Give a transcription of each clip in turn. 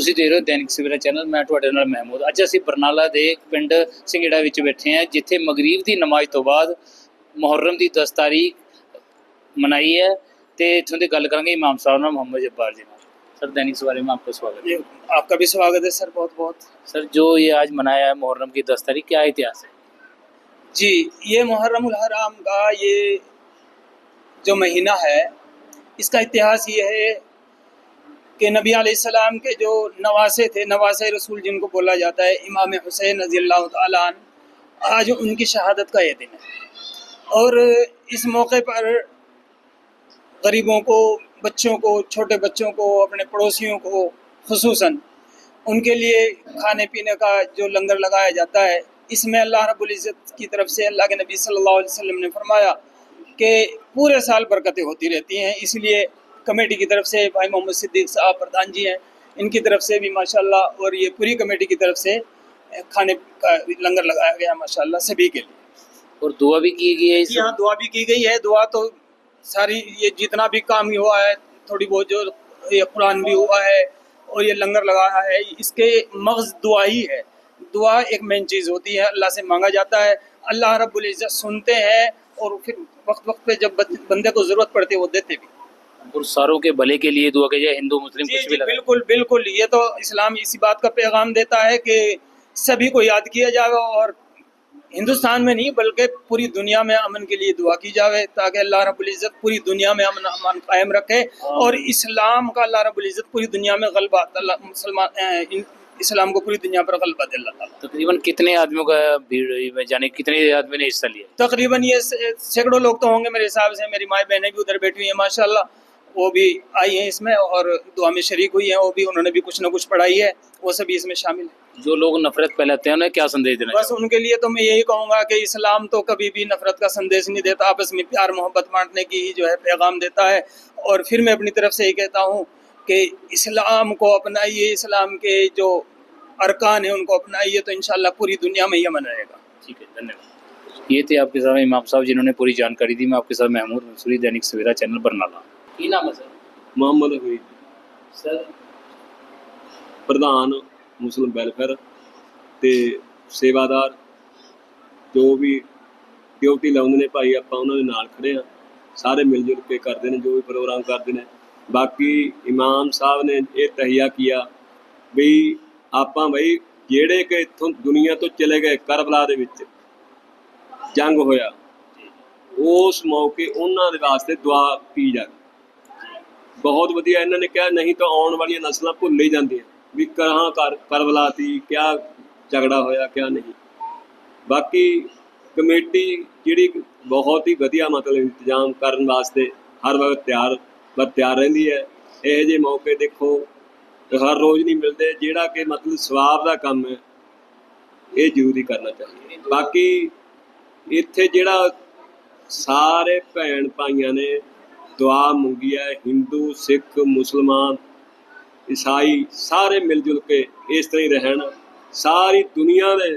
ਤੁਸੀਂ ਦੇਖ ਰਹੇ ਹੋ ਦੈਨਿਕ ਸਵੇਰਾ ਚੈਨਲ ਮੈਂ ਤੁਹਾਡੇ ਨਾਲ ਮਹਿਮੂਦ ਅੱਜ ਅਸੀਂ ਬਰਨਾਲਾ ਦੇ ਇੱਕ ਪਿੰਡ ਸਿੰਗੜਾ ਵਿੱਚ ਬੈਠੇ ਹਾਂ ਜਿੱਥੇ ਮਗਰੀਬ ਦੀ ਨਮਾਜ਼ ਤੋਂ ਬਾਅਦ ਮੁਹਰਰਮ ਦੀ 10 ਤਾਰੀਖ ਮਨਾਈ ਹੈ ਤੇ ਇੱਥੋਂ ਦੀ ਗੱਲ ਕਰਾਂਗੇ ਇਮਾਮ ਸਾਹਿਬ ਨਾਲ ਮੁਹੰਮਦ जब्बार जी ਨਾਲ सर दैनिक सवारी में आपका स्वागत है ये आपका भी स्वागत है सर बहुत बहुत सर जो ये आज मनाया है मुहर्रम की 10 तारीख क्या इतिहास है जी ये मुहर्रम उल हराम का ये जो महीना है इसका इतिहास ये है کہ نبی علیہ السلام کے جو نواسے تھے، نواسے رسول جن کو بولا جاتا ہے، امام حسین رضی اللہ تعالیٰ عنہ، آج ان کی شہادت کا یہ دن ہے۔ اور اس موقع پر غریبوں کو، بچوں کو، چھوٹے بچوں کو، اپنے پڑوسیوں کو، خصوصاً ان کے لیے کھانے پینے کا جو لنگر لگایا جاتا ہے، اس میں اللہ رب العزت کی طرف سے اللہ کے نبی صلی اللہ علیہ وسلم نے فرمایا کہ پورے سال برکتیں ہوتی رہتی ہیں۔ اس لیے کمیٹی کی طرف سے بھائی محمد صدیق صاحب پردان جی ہیں ان کی طرف سے بھی ماشاء اللہ اور یہ پوری کمیٹی کی طرف سے کھانے کا لنگر لگایا گیا ماشاء اللہ سبھی کے لیے۔ اور دعا بھی کی گئی ہے یہاں جی دعا بھی کی گئی ہے۔ دعا تو ساری یہ جتنا بھی کام ہوا ہے تھوڑی بہت جو یہ قرآن بھی ہوا ہے اور یہ لنگر لگایا ہے اس کے مغز دعا ہی ہے۔ دعا ایک مین چیز ہوتی ہے اللہ سے مانگا جاتا ہے۔ اللہ رب العزت سنتے ہیں اور پھر وقت وقت پہ جب بندے کو ضرورت پڑتی ہے وہ دیتے بھی۔ اور ساروں کے بھلے کے لیے دعا کہ ہندو مسلم جی کچھ جی بالکل بالکل یہ تو اسلام اسی بات کا پیغام دیتا ہے کہ سبھی کو یاد کیا جاوے اور ہندوستان میں نہیں بلکہ پوری دنیا میں امن کے لیے دعا کی جاوے تاکہ اللہ رب العزت پوری دنیا میں امن امن قائم رکھے ہاں۔ اور اسلام کا اللہ رب العزت پوری دنیا میں غلبہ اللہ مسلمان اسلام کو پوری دنیا پر غلبہ دے اللہ تعالیٰ۔ تقریباً کتنے آدمیوں کا بھیڑ میں جانے کتنے آدمی نے حصہ لیا؟ تقریباً یہ سینکڑوں لوگ تو ہوں گے میرے حساب سے میری مائیں بہنیں بھی ادھر بیٹھی ہوئی ہیں ماشاء اللہ وہ بھی آئی ہیں اس میں اور دعا میں شریک ہوئی ہیں وہ بھی انہوں نے بھی کچھ نہ کچھ پڑھائی ہے وہ سبھی اس میں شامل ہیں۔ جو لوگ نفرت پھیلاتے ہیں انہیں کیا سندیش دینا بس ان کے لیے تو میں یہی کہوں گا کہ اسلام تو کبھی بھی نفرت کا سندیش نہیں دیتا آپس میں پیار محبت بانٹنے کی ہی جو ہے پیغام دیتا ہے۔ اور پھر میں اپنی طرف سے یہ کہتا ہوں کہ اسلام کو اپنائیے اسلام کے جو ارکان ہیں ان کو اپنائیے تو انشاءاللہ پوری دنیا میں یہ منائے گا۔ ٹھیک ہے دھنیہ یہ تھے آپ کے سامنے امام صاحب جنہوں نے پوری جانکاری دی میں آپ کے ساتھ محمود منصوری دینک سویرا چینل برنالہ ਕੀ ਨਾਮ ਹੈ ਸਰ? ਮੁਹੰਮਦ ਹਮੀਦ। ਸਰ? ਪ੍ਰਧਾਨ ਮੁਸਲਿਮ ਵੈਲਫੇਅਰ ਤੇ ਸੇਵਾਦਾਰ ਜੋ ਵੀ ਡਿਊਟੀ ਲਾਉਂਦੇ ਨੇ ਭਾਈ ਆਪਾਂ ਉਹਨਾਂ ਦੇ ਨਾਲ ਖੜੇ ਆ ਸਾਰੇ ਮਿਲ ਜੁਲ ਕੇ ਕਰਦੇ ਨੇ ਜੋ ਵੀ ਪ੍ਰੋਗਰਾਮ ਕਰਦੇ ਨੇ। ਬਾਕੀ ਇਮਾਮ ਸਾਹਿਬ ਨੇ ਇਹ ਤਹੀਆ ਕੀਆ ਵੀ ਆਪਾਂ ਬਈ ਜਿਹੜੇ ਕਿ ਇੱਥੋਂ ਦੁਨੀਆ ਤੋਂ ਚਲੇ ਗਏ ਕਰਬਲਾ ਦੇ ਵਿੱਚ ਜੰਗ ਹੋਇਆ ਉਸ ਮੌਕੇ ਉਹਨਾਂ ਦੇ ਵਾਸਤੇ ਦੁਆ ਪੀ ਜਾਵੇ। ਬਹੁਤ ਵਧੀਆ, ਇਹਨਾਂ ਨੇ ਕਿਹਾ ਨਹੀਂ ਤਾਂ ਆਉਣ ਵਾਲੀਆਂ ਨਸਲਾਂ ਭੁੱਲ ਹੀ ਜਾਂਦੀਆਂ। ਵੀ ਕਹਾਂ ਕਰ ਕਰਬਲਾ ਕਿਆ ਝਗੜਾ ਹੋਇਆ, ਕਿਆ ਨਹੀਂ। ਬਾਕੀ ਕਮੇਟੀ ਜਿਹੜੀ ਬਹੁਤ ਹੀ ਵਧੀਆ ਮਤਲਬ ਇੰਤਜ਼ਾਮ ਕਰਨ ਵਾਸਤੇ ਹਰ ਵਕਤ ਤਿਆਰ, ਬਸ ਤਿਆਰ ਰਹਿੰਦੀ ਹੈ। ਇਹ ਜਿਹੇ ਮੌਕੇ ਦੇਖੋ, ਹਰ ਰੋਜ਼ ਨਹੀਂ ਮਿਲਦੇ, ਜਿਹੜਾ ਕਿ ਮਤਲਬ ਸਵਾਬ ਦਾ ਕੰਮ ਹੈ, ਇਹ ਜ਼ਰੂਰੀ ਕਰਨਾ ਚਾਹੀਦਾ। ਬਾਕੀ ਇੱਥੇ ਜਿਹੜਾ ਸਾਰੇ ਭੈਣ ਭਾਈਆਂ ਨੇ ਦੁਆ ਮੰਗੀ ਹੈ, ਹਿੰਦੂ, ਸਿੱਖ, ਮੁਸਲਮਾਨ, ਈਸਾਈ, ਸਾਰੇ ਮਿਲ ਜੁਲ ਕੇ ਇਸ ਤਰ੍ਹਾਂ ਹੀ ਰਹਿਣ। ਸਾਰੀ ਦੁਨੀਆ ਦੇ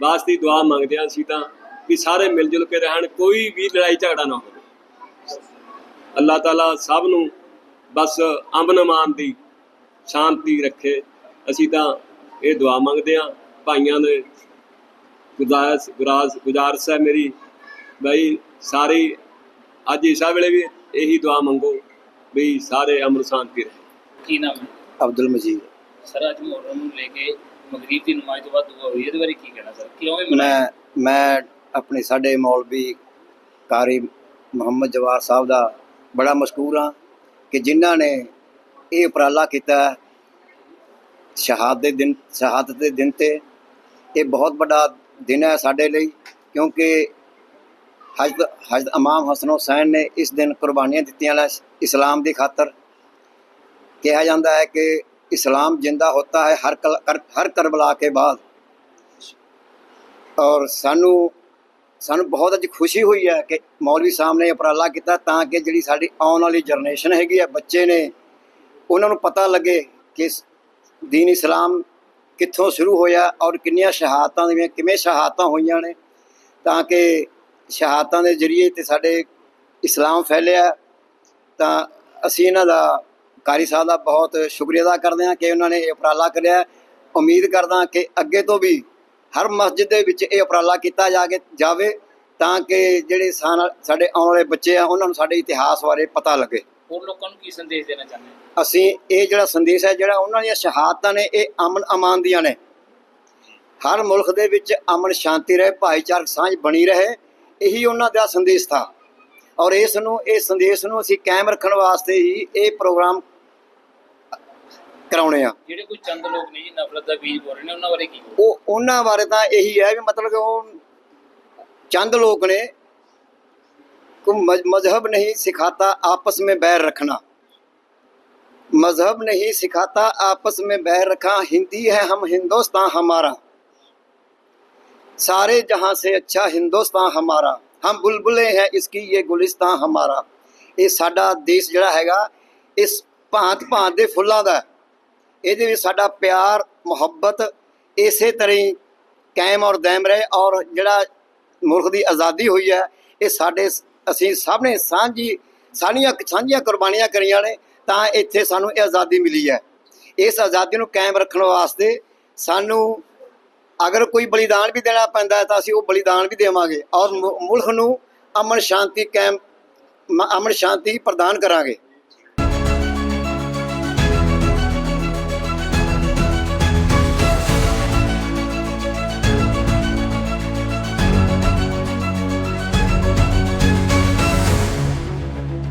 ਵਾਸਤੇ ਦੁਆ ਮੰਗਦੇ ਹਾਂ ਅਸੀਂ ਤਾਂ ਕਿ ਸਾਰੇ ਮਿਲ ਜੁਲ ਕੇ ਰਹਿਣ, ਕੋਈ ਵੀ ਲੜਾਈ ਝਗੜਾ ਨਾ ਹੋਵੇ। ਅੱਲਾਹ ਤਾਲਾ ਸਭ ਨੂੰ ਬਸ ਅਮਨ ਅਮਾਨ ਦੀ ਸ਼ਾਂਤੀ ਰੱਖੇ। ਅਸੀਂ ਤਾਂ ਇਹ ਦੁਆ ਮੰਗਦੇ ਹਾਂ। ਭਾਈਆਂ ਦੇ ਗੁਜ਼ਾਰਿਸ਼ ਗੁਜ਼ਾਰਸ਼ ਹੈ ਮੇਰੀ। ਬਈ ਸਾਰੀ ਅੱਜ ਇਸਾ ਵੇਲੇ ਵੀ ਇਹੀ ਦੁਆ ਮੰਗੋ ਵੀ ਸਾਰੇ ਅਮਨ ਸ਼ਾਂਤੀ ਰਹੇ। ਕੀ ਨਾਮ ਹੈ? ਅਬਦੁਲ ਮਜੀਦ। ਸਰ ਅੱਜ ਮੁਹਰਮ ਨੂੰ ਲੈ ਕੇ ਮਗਰੀਬ ਦੀ ਨਮਾਜ਼ ਤੋਂ ਬਾਅਦ ਦੁਆ ਹੋਈ। ਇਹਦੇ ਬਾਰੇ ਕੀ ਕਹਿਣਾ ਸਰ? ਕਿਉਂ ਇਹ ਮੈਂ ਮੈਂ ਆਪਣੇ ਸਾਡੇ ਮੌਲਵੀ ਕਾਰੀ ਮੁਹੰਮਦ ਜਵਾਰ ਸਾਹਿਬ ਦਾ ਬੜਾ ਮਸ਼ਕੂਰ ਹਾਂ ਕਿ ਜਿਨ੍ਹਾਂ ਨੇ ਇਹ ਉਪਰਾਲਾ ਕੀਤਾ ਸ਼ਹਾਦਤ ਦੇ ਦਿਨ ਸ਼ਹਾਦਤ ਦੇ ਦਿਨ ਤੇ। ਇਹ ਬਹੁਤ ਵੱਡਾ ਦਿਨ ਹੈ ਸਾਡੇ ਲਈ ਕਿਉਂਕਿ ਹਜ਼ਰਤ ਹਜ਼ਰਤ ਇਮਾਮ ਹਸਨ ਹੁਸੈਨ ਨੇ ਇਸ ਦਿਨ ਕੁਰਬਾਨੀਆਂ ਦਿੱਤੀਆਂ ਨੇ ਇਸਲਾਮ ਦੀ ਖਾਤਰ। ਕਿਹਾ ਜਾਂਦਾ ਹੈ ਕਿ ਇਸਲਾਮ ਜਿੰਦਾ ਹੋਤਾ ਹੈ ਹਰ ਕਲ- ਕਰ- ਹਰ ਕਰਬਲਾ ਕੇ ਬਾਅਦ। ਔਰ ਸਾਨੂੰ ਸਾਨੂੰ ਬਹੁਤ ਅੱਜ ਖੁਸ਼ੀ ਹੋਈ ਹੈ ਕਿ ਮੌਲਵੀ ਸਾਹਿਬ ਨੇ ਉਪਰਾਲਾ ਕੀਤਾ ਤਾਂ ਕਿ ਜਿਹੜੀ ਸਾਡੀ ਆਉਣ ਵਾਲੀ ਜਨਰੇਸ਼ਨ ਹੈਗੀ ਆ ਬੱਚੇ ਨੇ, ਉਹਨਾਂ ਨੂੰ ਪਤਾ ਲੱਗੇ ਕਿ ਇਸ ਦੀਨ ਇਸਲਾਮ ਕਿੱਥੋਂ ਸ਼ੁਰੂ ਹੋਇਆ ਔਰ ਕਿੰਨੀਆਂ ਸ਼ਹਾਦਤਾਂ ਦੀਆਂ, ਕਿਵੇਂ ਸ਼ਹਾਦਤਾਂ ਹੋਈਆਂ ਨੇ। ਤਾਂ ਕਿ ਸ਼ਹਾਦਤਾਂ ਦੇ ਜ਼ਰੀਏ ਤੇ ਸਾਡੇ ਇਸਲਾਮ ਫੈਲਿਆ ਤਾਂ ਅਸੀਂ ਇਹਨਾਂ ਦਾ ਕਾਰੀ ਸਾਹਿਬ ਦਾ ਬਹੁਤ ਸ਼ੁਕਰੀਆ ਅਦਾ ਕਰਦੇ ਹਾਂ ਕਿ ਉਹਨਾਂ ਨੇ ਇਹ ਉਪਰਾਲਾ ਕਰਿਆ ਉਮੀਦ ਕਰਦਾ ਕਿ ਅੱਗੇ ਤੋਂ ਵੀ ਹਰ ਮਸਜਿਦ ਦੇ ਵਿੱਚ ਇਹ ਉਪਰਾਲਾ ਕੀਤਾ ਜਾ ਕੇ ਜਾਵੇ ਤਾਂ ਕਿ ਜਿਹੜੇ ਸਾਡੇ ਆਉਣ ਵਾਲੇ ਬੱਚੇ ਆ ਉਹਨਾਂ ਨੂੰ ਸਾਡੇ ਇਤਿਹਾਸ ਬਾਰੇ ਪਤਾ ਲੱਗੇ। ਹੋਰ ਲੋਕਾਂ ਨੂੰ ਕੀ ਸੰਦੇਸ਼ ਦੇਣਾ ਚਾਹੁੰਦੇ ਹੋ? ਅਸੀਂ ਇਹ ਜਿਹੜਾ ਸੰਦੇਸ਼ ਹੈ ਜਿਹੜਾ ਉਹਨਾਂ ਦੀਆਂ ਸ਼ਹਾਦਤਾਂ ਨੇ ਇਹ ਅਮਨ ਅਮਾਨ ਦੀਆਂ ਨੇ। ਹਰ ਮੁਲਕ ਦੇ ਵਿੱਚ ਅਮਨ ਸ਼ਾਂਤੀ ਰਹੇ ਭਾਈਚਾਰਕ ਸਾਂਝ ਬਣੀ ਰਹੇ ਇਹੀ ਉਹਨਾਂ ਦਾ ਸੰਦੇਸ਼ ਥਾ ਔਰ ਇਸ ਨੂੰ ਇਹ ਸੰਦੇਸ਼ ਨੂੰ ਅਸੀਂ ਕਾਇਮ ਰੱਖਣ ਵਾਸਤੇ ਹੀ ਇਹ ਪ੍ਰੋਗਰਾਮ ਕਰਾਉਣੇ ਆ ਜਿਹੜੇ ਕੋਈ ਚੰਦ ਲੋਕ ਨੇ ਜੀ ਨਫ਼ਰਤ ਦਾ ਬੀਜ ਬੋ ਰਹੇ ਨੇ ਉਹਨਾਂ ਬਾਰੇ ਕੀ ਕਹੋ ਉਹ ਉਹਨਾਂ ਬਾਰੇ ਤਾਂ ਇਹੀ ਹੈ ਵੀ ਮਤਲਬ ਕਿ ਉਹ ਚੰਦ ਲੋਕ ਨੇ ਕੋ ਮਜ਼ਹਬ ਨਹੀਂ ਸਿਖਾਤਾ ਆਪਸ में बैर रखना मजहब नहीं सिखाता आपस में बैर रखा हिंदी है हम हिंदुस्तान हमारा सारे जहाँ से अच्छा हिंदुस्तान हमारा, हम बुलबुलें हैं इसकी ये ਗੁਲਿਸਤਾਨ हमारा। ਇਹ ਸਾਡਾ ਦੇਸ਼ ਜਿਹੜਾ ਹੈਗਾ ਇਸ ਭਾਂਤ ਭਾਂਤ ਦੇ ਫੁੱਲਾਂ ਦਾ ਇਹਦੇ ਵਿੱਚ ਸਾਡਾ ਪਿਆਰ ਮੁਹੱਬਤ ਇਸੇ ਤਰ੍ਹਾਂ ਹੀ ਕਾਇਮ ਔਰ ਦائم ਰਹੇ ਔਰ ਜਿਹੜਾ ਮੁਲਕ ਦੀ ਆਜ਼ਾਦੀ ਹੋਈ ਹੈ ਇਹ ਸਾਡੇ ਅਸੀਂ ਸਭ ਨੇ ਸਾਂਝੀ ਸਾਨੀਆਂ ਸਾਂਝੀਆਂ ਕੁਰਬਾਨੀਆਂ ਕਰੀਆਂ ਨੇ ਤਾਂ ਇੱਥੇ ਸਾਨੂੰ ਇਹ ਆਜ਼ਾਦੀ ਮਿਲੀ ਹੈ ਇਸ ਆਜ਼ਾਦੀ ਨੂੰ ਕਾਇਮ ਰੱਖਣ ਵਾਸਤੇ ਸਾਨੂੰ ਅਗਰ ਕੋਈ ਬਲੀਦਾਨ ਵੀ ਦੇਣਾ ਪੈਂਦਾ ਹੈ ਤਾਂ ਅਸੀਂ ਉਹ ਬਲੀਦਾਨ ਵੀ ਦੇਵਾਂਗੇ ਔਰ ਮੁਲਕ ਨੂੰ ਅਮਨ ਸ਼ਾਂਤੀ ਕਾਇਮ ਅਮਨ ਸ਼ਾਂਤੀ ਪ੍ਰਦਾਨ ਕਰਾਂਗੇ।